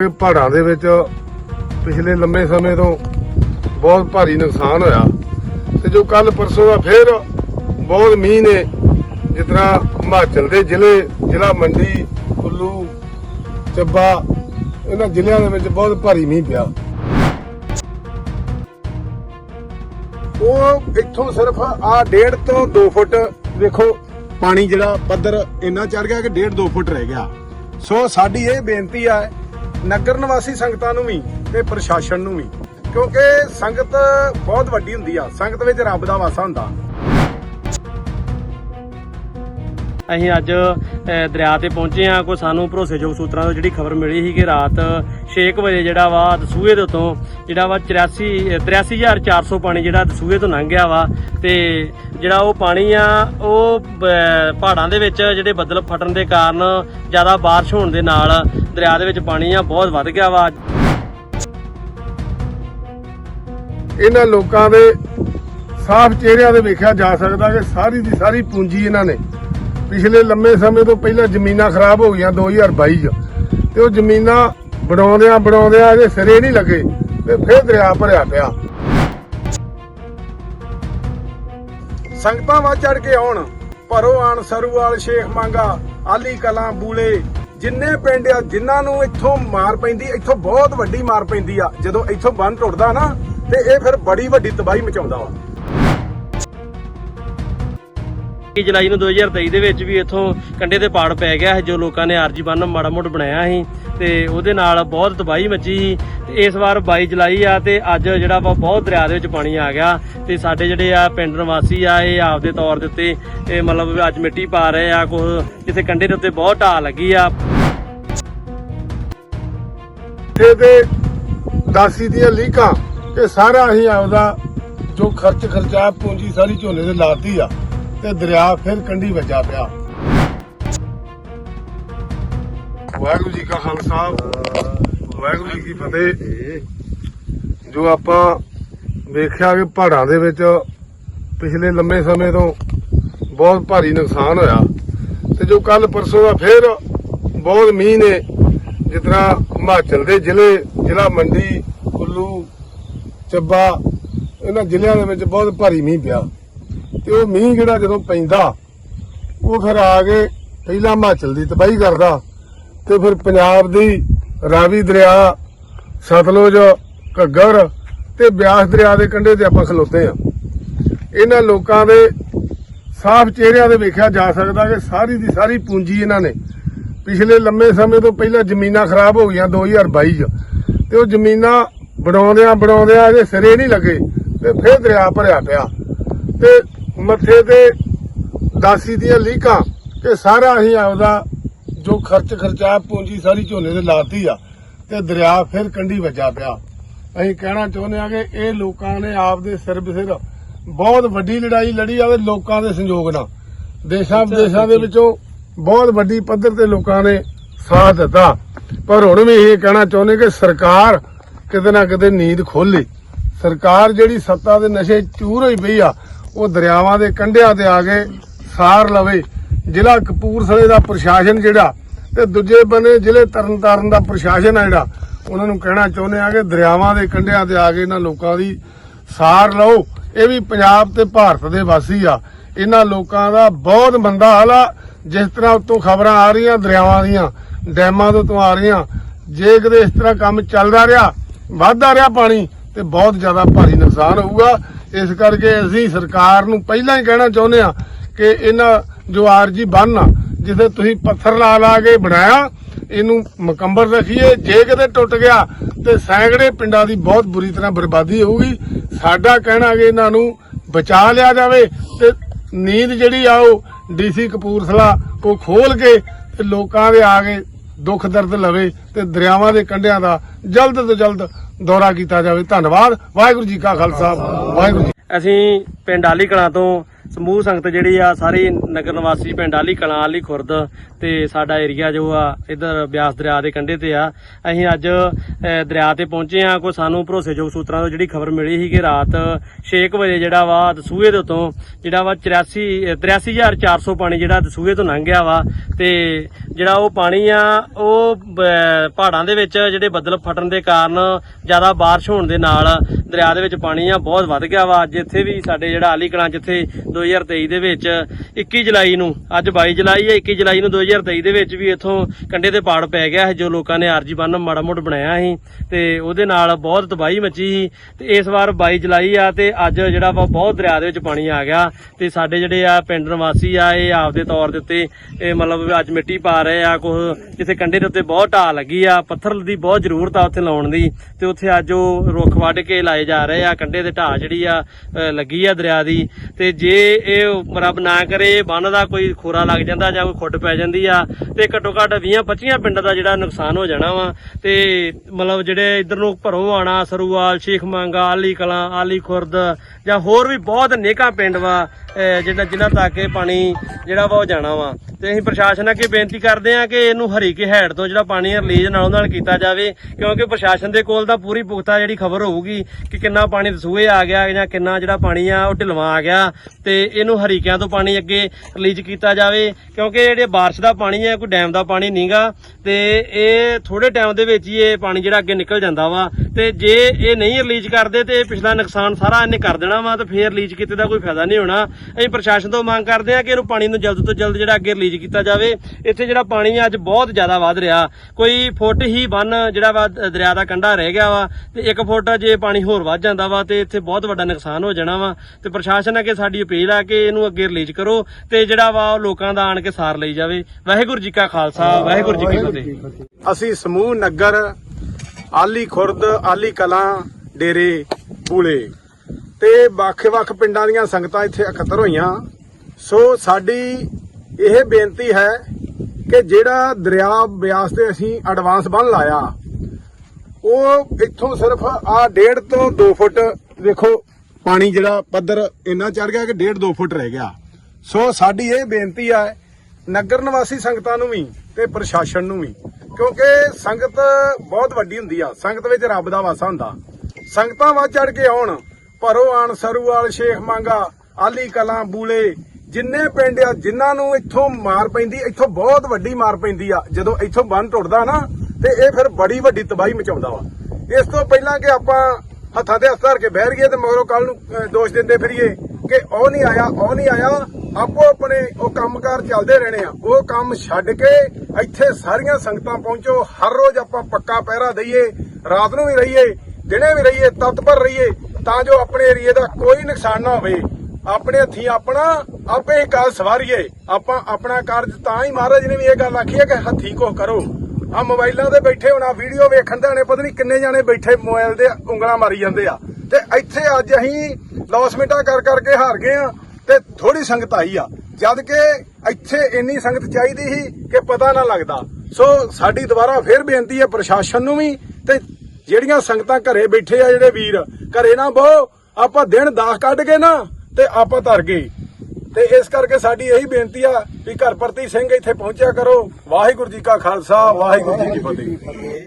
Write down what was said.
ਪਹਾੜਾਂ ਦੇ ਵਿੱਚ ਪਿਛਲੇ ਲੰਮੇ ਸਮੇਂ ਤੋਂ ਬਹੁਤ ਭਾਰੀ ਨੁਕਸਾਨ ਹੋਇਆ ਤੇ ਜੋ ਕੱਲ ਪਰਸੋਂ ਦਾ ਫੇਰ ਬਹੁਤ ਮੀਂਹ ਨੇ, ਜਿਸ ਹਿਮਾਚਲ ਦੇ ਜ਼ਿਲ੍ਹੇ, ਜ਼ਿਲ੍ਹਾ ਮੰਡੀ, ਕੁੱਲੂ, ਚੱਬਾ, ਇਹਨਾਂ ਜ਼ਿਲ੍ਹਿਆਂ ਦੇ ਵਿੱਚ ਬਹੁਤ ਭਾਰੀ ਮੀਂਹ ਪਿਆ। ਉਹ ਇੱਥੋਂ ਸਿਰਫ ਆ ਡੇਢ ਤੋਂ 2 ਫੁੱਟ ਵੇਖੋ ਪਾਣੀ ਜਿਹੜਾ ਪੱਧਰ ਇੰਨਾ ਚੜ ਗਿਆ ਕਿ ਡੇਢ 2 ਫੁੱਟ ਰਹਿ ਗਿਆ। ਸੋ ਸਾਡੀ ਇਹ ਬੇਨਤੀ ਆ ਨਗਰ ਨਿਵਾਸੀ ਸੰਗਤਾਂ ਨੂੰ ਵੀ ਤੇ ਪ੍ਰਸ਼ਾਸਨ ਨੂੰ ਵੀ। ਕਿਉਂਕਿ ਸੰਗਤ ਬਹੁਤ ਵੱਡੀ ਹੁੰਦੀ ਆ। ਸੰਗਤ ਵਿੱਚ ਰੱਬ ਦਾ ਵਾਸਾ ਹੁੰਦਾ। ਅਸੀਂ ਅੱਜ ਦਰਿਆ ਤੇ ਪਹੁੰਚੇ ਹਾਂ। ਕੋਈ ਸਾਨੂੰ ਭਰੋਸੇਯੋਗ ਸੂਤਰਾਂ ਤੋਂ ਜਿਹੜੀ ਖਬਰ ਮਿਲੀ ਸੀ ਕਿ ਰਾਤ 6 ਵਜੇ ਜਿਹੜਾ ਵਾ ਦਸੂਏ ਦੇ ਉੱਤੋਂ ਜਿਹੜਾ ਵਾ 84 ਅ, 83400 ਪਾਣੀ ਜਿਹੜਾ ਦਸੂਏ ਤੋਂ ਲੰਘ ਗਿਆ ਵਾ ਤੇ ਜਿਹੜਾ ਉਹ ਪਾਣੀ ਆ ਉਹ ਪਹਾੜਾਂ ਦੇ ਵਿੱਚ ਜਿਹੜੇ ਬੱਦਲ ਫਟਣ ਦੇ ਕਾਰਨ ਜ਼ਿਆਦਾ ਬਾਰਿਸ਼ ਹੋਣ ਦੇ ਨਾਲ ਦਰਿਆ ਦੇ ਵਿੱਚ ਪਾਣੀ ਆ ਬਹੁਤ ਵੱਧ ਗਿਆ ਵਾ। ਇਹਨਾਂ ਲੋਕਾਂ ਦੇ ਸਾਫ਼ ਚਿਹਰਿਆਂ 'ਤੇ ਵੇਖਿਆ ਜਾ ਸਕਦਾ ਕਿ ਸਾਰੀ ਦੀ ਸਾਰੀ ਪੂੰਜੀ ਇਹਨਾਂ ਨੇ ਪਿਛਲੇ ਲੰਮੇ ਸਮੇਂ ਤੋਂ ਪਹਿਲਾਂ ਜ਼ਮੀਨਾਂ ਖਰਾਬ ਹੋ ਗਈਆਂ 2022 ਚ। ਤੇ ਉਹ ਜ਼ਮੀਨਾਂ ਬਣਾਉਂਦਿਆਂ ਬਣਾਉਂਦਿਆਂ ਅਜੇ ਸਿਰੇ ਨਹੀਂ ਲੱਗੇ ਤੇ ਫਿਰ ਦਰਿਆ ਭਰਿਆ ਪਿਆ। ਸੰਗਤਾਂ ਵੱਧ ਚੜ ਕੇ ਆਉਣ, ਭਰੋ ਆਣ ਸਰੂਵਾਲ ਸ਼ੇਖ ਮੰਗਾ, ਆਲੀ ਕਲਾਂ ਬੂਲੇ, ਜਿੰਨੇ ਪਿੰਡ ਆ, ਜਿਨ੍ਹਾਂ ਨੂੰ ਇੱਥੋਂ ਮਾਰ ਪੈਂਦੀ, ਇੱਥੋਂ ਬਹੁਤ ਵੱਡੀ ਮਾਰ ਪੈਂਦੀ ਆ। ਜਦੋਂ ਇੱਥੋਂ ਬੰਨ ਟੁੱਟਦਾ ਨਾ, ਤੇ ਇਹ ਫਿਰ ਬੜੀ ਵੱਡੀ ਤਬਾਹੀ ਮਚਾਉਂਦਾ ਵਾ। 21 ਜੁਲਾਈ ਨੂੰ 2023 ਦੇ ਵਿੱਚ ਵੀ ਇੱਥੋਂ ਕੰਡੇ ਤੇ ਪਾੜ ਪੈ ਗਿਆ ਸੀ, ਜੋ ਲੋਕਾਂ ਨੇ ਆਰਜੀ ਬੰਨ ਮਾੜਾ ਮੋਟ ਬਣਾਇਆ ਸੀ ਤੇ ਉਹਦੇ ਨਾਲ ਬਹੁਤ ਤਬਾਹੀ ਮੱਚੀ ਸੀ। ਇਸ ਵਾਰ 22 ਜੁਲਾਈ ਆ ਤੇ ਅੱਜ ਜਿਹੜਾ ਵਾ ਬਹੁਤ ਦਰਿਆ ਦੇ ਵਿੱਚ ਪਾਣੀ ਆ ਗਿਆ ਤੇ ਸਾਡੇ ਜਿਹੜੇ ਆ ਪਿੰਡ ਨਿਵਾਸੀ ਆ, ਇਹ ਆਪਦੇ ਤੌਰ ਦੇ ਉੱਤੇ ਇਹ ਮਤਲਬ ਅੱਜ ਮਿੱਟੀ ਪਾ ਰਹੇ ਆ ਕੁਝ ਜਿੱਥੇ ਕੰਡੇ ਦੇ ਉੱਤੇ ਬਹੁਤ ਢਾਹ ਲੱਗੀ ਆ। ਤੇ ਦਾਸੀ ਦੀਆਂ ਲੀਕਾਂ, ਇਹ ਸਾਰਾ ਅਸੀਂ ਆਪਦਾ ਜੋ ਖਰਚ ਖਰਚਾ ਪੂੰਜੀ ਸਾਰੀ ਝੋਨੇ ਦੇ ਲਾਤੀ ਆ। ਤੇ ਦਰਿਆ ਫਿਰ ਕੰਢੀ ਵੱਜਾ ਪਿਆ। ਵਾਹਿਗੁਰੂ ਜੀ ਕਾ ਖਾਲਸਾ, ਵਾਹਿਗੁਰੂ ਜੀ ਕੀ ਫਤਿਹ। ਜੋ ਆਪਾਂ ਵੇਖਿਆ ਕਿ ਪਹਾੜਾਂ ਦੇ ਵਿੱਚ ਪਿਛਲੇ ਲੰਮੇ ਸਮੇਂ ਤੋਂ ਬਹੁਤ ਭਾਰੀ ਨੁਕਸਾਨ ਹੋਇਆ ਤੇ ਜੋ ਕੱਲ ਪਰਸੋਂ ਦਾ ਫਿਰ ਬਹੁਤ ਮੀਂਹ ਨੇ, ਜਿਸ ਤਰ੍ਹਾਂ ਹਿਮਾਚਲ ਦੇ ਜ਼ਿਲ੍ਹੇ, ਜ਼ਿਲ੍ਹਾ ਮੰਡੀ, ਕੁੱਲੂ, ਚੱਬਾ, ਇਹਨਾਂ ਜ਼ਿਲ੍ਹਿਆਂ ਦੇ ਵਿੱਚ ਬਹੁਤ ਭਾਰੀ ਮੀਂਹ ਪਿਆ। ਤੇ ਉਹ ਮੀਂਹ ਜਿਹੜਾ ਜਦੋਂ ਪੈਂਦਾ, ਉਹ ਫਿਰ ਆ ਕੇ ਪਹਿਲਾਂ ਹਿਮਾਚਲ ਦੀ ਤਬਾਹੀ ਕਰਦਾ ਤੇ ਫਿਰ ਪੰਜਾਬ ਦੀ ਰਾਵੀ ਦਰਿਆ, ਸਤਲੁਜ, ਘੱਗਰ ਤੇ ਬਿਆਸ ਦਰਿਆ ਦੇ ਕੰਢੇ ਤੇ ਆਪਾਂ ਖਲੋਤੇ ਆ ਇਹਨਾਂ ਲੋਕਾਂ ਦੇ ਸਾਫ਼ ਚਿਹਰਿਆਂ ਦੇ ਵੇਖਿਆ ਜਾ ਸਕਦਾ ਕਿ ਸਾਰੀ ਦੀ ਸਾਰੀ ਪੂੰਜੀ ਇਹਨਾਂ ਨੇ। ਪਿਛਲੇ ਲੰਮੇ ਸਮੇਂ ਤੋਂ ਪਹਿਲਾਂ ਜ਼ਮੀਨਾਂ ਖਰਾਬ ਹੋ ਗਈਆਂ 2022 ਚ ਤੇ ਉਹ ਜ਼ਮੀਨਾਂ ਬਣਾਉਂਦਿਆਂ ਬਣਾਉਂਦਿਆਂ ਅਜੇ ਸਿਰੇ ਨਹੀਂ ਲੱਗੇ ਤੇ ਫਿਰ ਦਰਿਆ ਭਰਿਆ ਪਿਆ। ਤੇ ਮੱਥੇ ਤੇ ਦਾਸੀ ਦੀਆਂ ਲੀਕਾਂ ਤੇ ਸਾਰਾ ਅਸੀਂ ਆਪਦਾ ਜੋ ਖਰਚ ਖਰਚਾ ਪੂੰਜੀ ਸਾਰੀ ਝੋਨੇ ਦੇ ਲਾਤੀ ਆ ਤੇ ਦਰਿਆ ਫਿਰ ਕੰਢੀ ਵੱਜਾ ਪਿਆ। ਅਸੀਂ ਕਹਿਣਾ ਚਾਹੁੰਦੇ ਆ ਕਿ ਇਹ ਲੋਕਾਂ ਨੇ ਆਪਦੇ ਸਿਰ ਬਸਿਰ ਬਹੁਤ ਵੱਡੀ ਲੜਾਈ ਲੜੀ ਆ ਤੇ ਲੋਕਾਂ ਦੇ ਸੰਯੋਗ ਨਾਲ। ਦੇਸ਼ਾਂ ਵਿਦੇਸ਼ਾਂ ਦੇ ਵਿੱਚੋਂ ਬਹੁਤ ਵੱਡੀ ਪੱਧਰ ਤੇ ਲੋਕਾਂ ਨੇ ਸਾਥ ਦਿੱਤਾ। ਪਰ ਹੁਣ ਵੀ ਇਹ ਕਹਿਣਾ ਚਾਹੁੰਦੇ ਕਿ ਸਰਕਾਰ ਕਿਤੇ ਨਾ ਕਿਤੇ ਨੀਂਦ ਖੋਲੇ ਸਰਕਾਰ ਜਿਹੜੀ ਸੱਤਾ ਦੇ ਨਸ਼ੇ ਚੂਰ ਹੋਈ ਪਈ ਆ ਉਹ ਦਰਿਆਵਾਂ ਦੇ ਕੰਢਿਆਂ ਤੇ ਆ ਕੇ ਸਾਰ ਲਵੇ। ਜ਼ਿਲ੍ਹਾ ਕਪੂਰਥਲੇ ਦਾ ਪ੍ਰਸ਼ਾਸਨ ਜਿਹੜਾ ਤੇ ਦੂਜੇ ਬੰਨੇ ਜ਼ਿਲ੍ਹੇ ਤਰਨਤਾਰਨ ਦਾ ਪ੍ਰਸ਼ਾਸਨ ਆ ਜਿਹੜਾ, ਉਹਨਾਂ ਨੂੰ ਕਹਿਣਾ ਚਾਹੁੰਦੇ ਆ ਕਿ ਦਰਿਆਵਾਂ ਦੇ ਕੰਢਿਆਂ ਤੇ ਆ ਕੇ ਇਹਨਾਂ ਲੋਕਾਂ ਦੀ ਸਾਰ ਲਓ। ਇਹ ਵੀ ਪੰਜਾਬ ਤੇ ਭਾਰਤ ਦੇ ਵਾਸੀ ਆ। ਇਹਨਾਂ ਲੋਕਾਂ ਦਾ ਬਹੁਤ ਮੰਦਾ ਹਾਲ ਆ। ਜਿਸ ਤਰ੍ਹਾਂ ਉਤੋਂ ਖਬਰਾਂ ਆ ਰਹੀਆਂ ਦਰਿਆਵਾਂ ਦੀਆਂ, ਡੈਮਾਂ ਤੋਂ ਤੋਂ ਆ ਰਹੀਆਂ, ਜੇ ਕਦੇ ਇਸ ਤਰ੍ਹਾਂ ਕੰਮ ਚੱਲਦਾ ਰਿਹਾ, ਵੱਧਦਾ ਰਿਹਾ ਪਾਣੀ ਤੇ ਬਹੁਤ ਜ਼ਿਆਦਾ ਭਾਰੀ ਨੁਕਸਾਨ ਹੋਊਗਾ। ਇਸ ਕਰਕੇ ਅਸੀਂ ਸਰਕਾਰ ਨੂੰ ਪਹਿਲਾਂ ਹੀ ਕਹਿਣਾ ਚਾਹੁੰਦੇ ਆ ਕਿ ਇਹਨਾਂ ਜੋ ਆਰਜੀ ਬੰਨ ਆ, ਜਿੱਥੇ ਤੁਸੀਂ ਪੱਥਰ ਲਾ ਲਾ ਕੇ ਬਣਾਇਆ, ਇਹਨੂੰ ਮੁਕੰਮਲ ਰੱਖੀਏ। ਜੇ ਕਿਤੇ ਟੁੱਟ ਗਿਆ ਤੇ ਸੈਂਕੜੇ ਪਿੰਡਾਂ ਦੀ ਬਹੁਤ ਬੁਰੀ ਤਰ੍ਹਾਂ ਬਰਬਾਦੀ ਹੋਊਗੀ। ਸਾਡਾ ਕਹਿਣਾ ਕਿ ਇਹਨਾਂ ਨੂੰ ਬਚਾ ਲਿਆ ਜਾਵੇ ਤੇ ਨੀਂਦ ਜਿਹੜੀ ਆ ਉਹ ਡੀਸੀ ਕਪੂਰਥਲਾ ਉਹ ਖੋਲ ਕੇ ਤੇ ਲੋਕਾਂ ਦੇ ਆ ਕੇ ਦੁੱਖ ਦਰਦ ਲਵੇ ਤੇ ਦਰਿਆਵਾਂ ਦੇ ਕੰਢਿਆਂ ਦਾ ਜਲਦ ਤੋਂ ਜਲਦ ਦੌਰਾ ਕੀਤਾ ਜਾਵੇ। ਧੰਨਵਾਦ। ਵਾਹਿਗੁਰੂ ਜੀ ਕਾ ਖਾਲਸਾ। ਵਾਹਿਗੁਰੂ ਜੀ ਅਸੀਂ ਪਿੰਡ ਆਲੀ ਕਲਾਂ ਤੋਂ ਸਮੂਹ ਸੰਗਤ ਜਿਹੜੀ ਆ ਸਾਰੀ ਨਗਰ ਨਿਵਾਸੀ ਪਿੰਡ ਆਲੀ ਕਲਾਂ ਆਲੀ ਖੁਰਦ ਤੇ ਸਾਡਾ ਏਰੀਆ ਜੋ ਆ ਇਧਰ ਬਿਆਸ ਦਰਿਆ ਦੇ ਕੰਢੇ ਤੇ ਆ। ਅਸੀਂ ਅੱਜ ਦਰਿਆ ਤੇ ਪਹੁੰਚੇ ਆ। ਕੋਈ ਸਾਨੂੰ ਭਰੋਸੇਯੋਗ ਸੂਤਰਾਂ ਤੋਂ ਜਿਹੜੀ ਖਬਰ ਮਿਲੀ ਸੀ ਕਿ ਰਾਤ 6 ਵਜੇ ਜਿਹੜਾ ਵਾ ਦਸੂਏ ਦੇ ਉੱਤੋਂ ਜਿਹੜਾ ਵਾ 84 ਅਹ, 83400 ਪਾਣੀ ਜਿਹੜਾ ਦਸੂਏ ਤੋਂ ਲੰਘ ਗਿਆ ਵਾ ਤੇ ਜਿਹੜਾ ਉਹ ਪਾਣੀ ਆ ਉਹ ਪਹਾੜਾਂ ਦੇ ਵਿੱਚ ਜਿਹੜੇ ਬੱਦਲ ਫਟਣ ਦੇ ਕਾਰਨ ਜ਼ਿਆਦਾ ਬਾਰਿਸ਼ ਹੋਣ ਦੇ ਨਾਲ ਦਰਿਆ ਦੇ ਵਿੱਚ ਪਾਣੀ ਆ, ਬਹੁਤ ਵੱਧ ਗਿਆ ਵਾ। ਅੱਜ ਇੱਥੇ ਵੀ ਸਾਡੇ ਜਿਹੜਾ ਆਲੀ ਕਲਾਂ ਜਿੱਥੇ 2023 ਦੇ ਵਿੱਚ 21 ਜੁਲਾਈ ਨੂੰ, ਅੱਜ 22 ਜੁਲਾਈ ਹੈ 21 ਜੁਲਾਈ ਨੂੰ 2023 ਦੇ ਵਿੱਚ ਵੀ ਇੱਥੋਂ ਕੰਡੇ ਤੇ ਪਾੜ ਪੈ ਗਿਆ ਹੈ ਜੋ ਲੋਕਾਂ ਨੇ ਆਰਜੀ ਬੰਨ ਮਾੜਾ ਮੋਟ ਬਣਾਇਆ ਸੀ। ਤੇ ਉਹਦੇ ਨਾਲ ਬਹੁਤ ਤਬਾਹੀ ਮੱਚੀ ਸੀ। ਤੇ ਇਸ ਵਾਰ 22 ਜੁਲਾਈ ਆ ਤੇ ਅੱਜ ਜਿਹੜਾ ਵਾ, ਬਹੁਤ ਦਰਿਆ ਦੇ ਵਿੱਚ ਪਾਣੀ ਆ ਗਿਆ। ਤੇ ਸਾਡੇ ਜਿਹੜੇ ਆ ਪਿੰਡ ਨਿਵਾਸੀ ਆ, ਇਹ ਆਪਦੇ ਤੌਰ ਦੇ ਉੱਤੇ, ਇਹ ਮਤਲਬ ਅੱਜ ਮਿੱਟੀ ਪਾ ਰਹੇ ਆ ਕੁਝ ਜਿੱਥੇ ਕੰਡੇ ਦੇ ਉੱਤੇ ਬਹੁਤ ਢਾਹ ਲੱਗੀ ਆ, ਪੱਥਰ ਦੀ ਬਹੁਤ ਜ਼ਰੂਰਤ ਆ ਉੱਥੇ ਲਾਉਣ ਦੀ। ਤੇ ਉੱਥੇ ਅੱਜ ਉਹ ਰੁੱਖ ਵੱਢ ਕੇ ਲਾਏ ਜਾ ਰਹੇ ਆ, ਕੰਢੇ ਤੇ ਢਾਹ ਜਿਹੜੀ ਆ ਲੱਗੀ ਆ ਦਰਿਆ ਦੀ। ਤੇ ਜੇ ਇਹ ਰੱਬ ਨਾ ਕਰੇ ਬੰਨ ਦਾ ਕੋਈ ਖੋਰਾ ਲੱਗ ਜਾਂਦਾ ਜਾਂ ਕੋਈ ਖੁੱਡ ਪੈ ਜਾਂਦੀ ਆ, ਤੇ ਘੱਟੋ ਘੱਟ 20 25 ਪਿੰਡਾਂ ਦਾ ਜਿਹੜਾ ਨੁਕਸਾਨ ਹੋ ਜਾਣਾ ਵਾ। ਤੇ ਮਤਲਬ ਜਿਹੜੇ ਇਧਰ ਨੂੰ ਭਰੋ ਆਣਾ ਸਰੂਵਾਲ ਸ਼ੇਖ ਮੰਗਾ, ਆਲੀ ਕਲਾਂ, ਆਲੀ ਖੁਰਦ ਜਾਂ ਹੋਰ ਵੀ ਬਹੁਤ ਨੇਕਾਂ ਪਿੰਡ ਵਾ, ਅਹ, ਜਿਹੜਾ ਜਿਨ੍ਹਾਂ ਤੱਕ ਇਹ ਪਾਣੀ ਜਿਹੜਾ ਵਾ ਉਹ ਜਾਣਾ ਵਾ। ਤੇ ਅਸੀਂ ਪ੍ਰਸ਼ਾਸਨ ਅੱਗੇ ਬੇਨਤੀ ਕਰਦੇ ਹਾਂ ਕਿ ਇਹਨੂੰ ਹਰੀਕੇ ਹੈਡ ਤੋਂ ਜਿਹੜਾ ਪਾਣੀ ਰਿਲੀਜ਼ ਨਾਲੋਂ ਨਾਲ ਕੀਤਾ ਜਾਵੇ, ਕਿਉਂਕਿ ਪ੍ਰਸ਼ਾਸਨ ਦੇ ਕੋਲ ਤਾਂ ਪੂਰੀ ਪੁਖਤਾ ਜਿਹੜੀ ਖਬਰ ਹੋਊਗੀ ਕਿ ਕਿੰਨਾ ਪਾਣੀ ਦਸੂਏ ਆ ਗਿਆ ਜਾਂ ਕਿੰਨਾ ਜਿਹੜਾ ਪਾਣੀ ਆ ਉਹ ਢਿਲਵਾ ਆ ਗਿਆ। ਤੇ ਇਹਨੂੰ ਹਰੀਕਿਆਂ ਤੋਂ ਪਾਣੀ ਅੱਗੇ ਰਿਲੀਜ਼ ਕੀਤਾ ਜਾਵੇ, ਕਿਉਂਕਿ ਜਿਹੜੇ ਬਾਰਿਸ਼ ਦਾ ਪਾਣੀ ਹੈ ਕੋਈ ਡੈਮ ਦਾ ਪਾਣੀ ਨਹੀਂਗਾ ਤੇ ਇਹ ਥੋੜੇ ਟਾਈਮ ਦੇ ਵਿੱਚ ਹੀ ਇਹ ਪਾਣੀ ਜਿਹੜਾ ਅੱਗੇ ਨਿਕਲ ਜਾਂਦਾ ਵਾ। ਤੇ ਜੇ ਇਹ ਨਹੀਂ ਰਿਲੀਜ਼ ਕਰਦੇ ਤੇ ਇਹ ਪਿਛਲਾ ਨੁਕਸਾਨ ਸਾਰਾ ਇਹਨੇ ਕਰ ਦੇਣਾ। ਵਾ ਤੇ ਫੇਰ ਰਿਲੀਜ਼ ਕੀਤੇ ਦਾ ਕੋਈ ਫਾਇਦਾ ਨਹੀਂ ਹੋਣਾ। ਅਸੀਂ ਪ੍ਰਸ਼ਾਸਨ ਤੋਂ ਮੰਗ ਕਰਦੇ ਹਾਂ ਕਿ ਇਹਨੂੰ ਪਾਣੀ ਨੂੰ ਜਲਦ ਤੋਂ ਜਲਦ ਜਿਹੜਾ ਅੱਗੇ ਰਿਲੀਜ਼ ਕੀਤਾ ਜਾਵੇ। ਇੱਥੇ ਜਿਹੜਾ ਪਾਣੀ ਅੱਜ ਬਹੁਤ ਜ਼ਿਆਦਾ ਵੱਧ ਰਿਹਾ। ਕੋਈ ਫੁੱਟ ਹੀ ਬੰਨ ਜਿਹੜਾ ਵਾ ਦਰਿਆ ਦਾ ਕੰਢਾ ਰਹਿ ਗਿਆ ਵਾ ਤੇ ਇੱਕ ਫੁੱਟ ਜੇ ਪਾਣੀ ਹੋਰ ਵੱਧ ਜਾਂਦਾ ਵਾ ਤੇ ਇੱਥੇ ਬਹੁਤ ਵੱਡਾ ਨੁਕਸਾਨ ਹੋ ਜਾਣਾ ਵਾ। ਤੇ ਪ੍ਰਸ਼ਾਸਨ ਅੱਗੇ ਸਾਡੀ ਅਪੀਲ ਆ ਕਿ ਇਹਨੂੰ ਅੱਗੇ ਰਿਲੀਜ਼ ਕਰੋ ਤੇ ਜਿਹੜਾ ਵਾ ਉਹ ਲੋਕਾਂ ਦਾ ਆਣ ਕੇ ਸਾਰ ਲਈ ਜਾਵੇ। ਵਾਹਿਗੁਰੂ ਜੀ ਕਾ ਖਾਲਸਾ, ਵਾਹਿਗੁਰੂ ਜੀ ਕੀ ਫਤਿਹ। ਅਸੀਂ ਸਮੂਹ ਨਗਰ, ਆਲੀ ਖੁਰਦ, ਆਲੀ ਕਲਾਂ, ਡੇਰੇ ਬੂਲੇ ਤੇ ਵੱਖ-ਵੱਖ ਪਿੰਡਾਂ ਦੀਆਂ ਸੰਗਤਾਂ ਇੱਥੇ ਇਕੱਤਰ ਹੋਈਆਂ। ਸੋ ਸਾਡੀ ਇਹ ਬੇਨਤੀ ਹੈ ਕਿ ਜਿਹੜਾ ਦਰਿਆ ਬਿਆਸ ਤੇ ਅਸੀਂ ਐਡਵਾਂਸ ਬੰਨ ਲਾਇਆ, ਉਹ ਇੱਥੋਂ ਸਿਰਫ ਆ 1.5 ਤੋਂ 2 ਫੁੱਟ, ਦੇਖੋ ਪਾਣੀ ਜਿਹੜਾ ਪੱਧਰ ਇੰਨਾ ਚੜ ਗਿਆ ਕਿ 1.5 2 ਫੁੱਟ ਰਹਿ ਗਿਆ। ਸੋ ਸਾਡੀ ਇਹ ਬੇਨਤੀ ਹੈ, ਨਗਰ ਨਿਵਾਸੀ ਸੰਗਤਾਂ ਨੂੰ ਵੀ ਤੇ ਪ੍ਰਸ਼ਾਸਨ ਨੂੰ ਵੀ, ਕਿਉਂਕਿ ਸੰਗਤ ਬਹੁਤ ਵੱਡੀ ਹੁੰਦੀ ਆ। ਸੰਗਤ ਵਿੱਚ ਰੱਬ ਦਾ ਵਾਸਾ ਹੁੰਦਾ। ਸੰਗਤਾਂ ਵੱਧ ਚੜ ਕੇ ਆਉਣ ਭਰੋ ਆਣ ਸਰੂਵਾਲ ਸ਼ੇਖ ਮੰਗਾ, ਆਲੀ ਕਲਾਂ ਬੂਲੇ। ਜਿੰਨੇ ਪਿੰਡ ਆ, ਜਿਨ੍ਹਾਂ ਨੂੰ ਇੱਥੋਂ ਮਾਰ ਪੈਂਦੀ, ਇੱਥੋਂ ਬਹੁਤ ਵੱਡੀ ਮਾਰ ਪੈਂਦੀ ਆ। ਜਦੋਂ ਇੱਥੋਂ ਬੰਨ ਟੁੱਟਦਾ ਨਾ, ਤੇ ਇਹ ਫਿਰ ਬੜੀ ਵੱਡੀ ਤਬਾਹੀ ਮਚਾਉਂਦਾ ਵਾ। ਇਸ ਤੋਂ ਪਹਿਲਾਂ ਕਿ ਆਪਾਂ ਹੱਥਾਂ ਤੇ ਹੱਥ ਧਰ ਕੇ ਬਹਿ ਗਏ ਤੇ ਮਗਰੋਂ ਕੱਲ ਨੂੰ ਦੋਸ਼ ਦਿੰਦੇ ਫਿਰੀਏ ਕਿ ਉਹ ਨਹੀਂ ਆਇਆ, ਉਹ ਨਹੀਂ ਆਇਆ। ਆਪੋ ਆਪਣੇ ਉਹ ਕੰਮਕਾਰ ਚੱਲਦੇ ਰਹਿਣੇ ਆ। ਉਹ ਕੰਮ ਛੱਡ ਕੇ ਇੱਥੇ ਸਾਰੀਆਂ ਸੰਗਤਾਂ ਪਹੁੰਚੋ। ਹਰ ਰੋਜ਼ ਆਪਾਂ ਪੱਕਾ ਪਹਿਰਾ ਦਈਏ। ਰਾਤ ਨੂੰ ਵੀ ਰਹੀਏ, ਦਿਨੇ ਵੀ ਰਹੀਏ ਤਤਪਰ ਰਹੀਏ। ਤਾਂ ਜੋ ਆਪਣੇ ਏਰੀਏ ਦਾ ਕੋਈ ਨੁਕਸਾਨ ਨਾ ਹੋਵੇ। ਆਪਣੇ ਹੱਥੀ ਆਪਣਾ, ਆਪੇ ਹੀ ਕਾਲ ਸਵਾਰੀਏ। ਆਪਾਂ ਆਪਣਾ ਕਾਰਜ ਤਾਂ ਹੀ ਮਹਾਰਾਜ ਨੇ ਵੀ ਇਹ ਗੱਲ ਆਖੀ ਹੈ ਕਿ ਹੱਥੀ ਕੋ ਕਰੋ। ਆ ਮੋਬਾਈਲਾਂ ਤੇ ਬੈਠੇ ਹੋਣਾ, ਵੀਡੀਓ ਵੇਖਣ ਦੇ ਨੇ ਪਤਾ ਨਹੀਂ ਕਿੰਨੇ ਜਾਣੇ ਬੈਠੇ ਮੋਬਾਈਲ ਦੇ ਉਂਗਲਾਂ ਮਾਰੀ ਜਾਂਦੇ ਆ। ਤੇ ਇੱਥੇ ਅੱਜ ਅਸੀਂ ਲੌਸਮੇਟਾ ਕਰ ਕਰਕੇ ਹਾਰ ਗਏ ਆ ਤੇ ਥੋੜੀ ਸੰਗਤ ਆਈ ਆ। ਜਦ ਕਿ ਇੱਥੇ ਇੰਨੀ ਸੰਗਤ ਚਾਹੀਦੀ ਸੀ ਕਿ ਪਤਾ ਨਾ ਲੱਗਦਾ। ਸੋ ਸਾਡੀ ਦੁਬਾਰਾ ਫੇਰ ਬੇਨਤੀ ਹੈ ਪ੍ਰਸ਼ਾਸਨ ਨੂੰ ਵੀ ਤੇ ਜਿਹੜੀਆਂ ਸੰਗਤਾਂ ਘਰੇ ਬੈਠੇ ਆ ਜਿਹੜੇ ਵੀਰ, ਘਰੇ ਨਾ ਬਹੁ, ਆਪਾਂ ਦਿਨ ਦਾਖ ਕੱਢ ਕੇ ਨਾ ਤੇ ਆਪਾਂ ਧਰ ਗਏ। ਤੇ ਇਸ ਕਰਕੇ ਸਾਡੀ ਇਹੀ ਬੇਨਤੀ ਆ ਵੀ ਘਰ ਪ੍ਰਤੀ ਸਿੰਘ ਇੱਥੇ ਪਹੁੰਚਿਆ ਕਰੋ। ਵਾਹਿਗੁਰੂ ਜੀ ਕਾ ਖਾਲਸਾ, ਵਾਹਿਗੁਰੂ ਜੀ ਕੀ ਫਤਿਹ।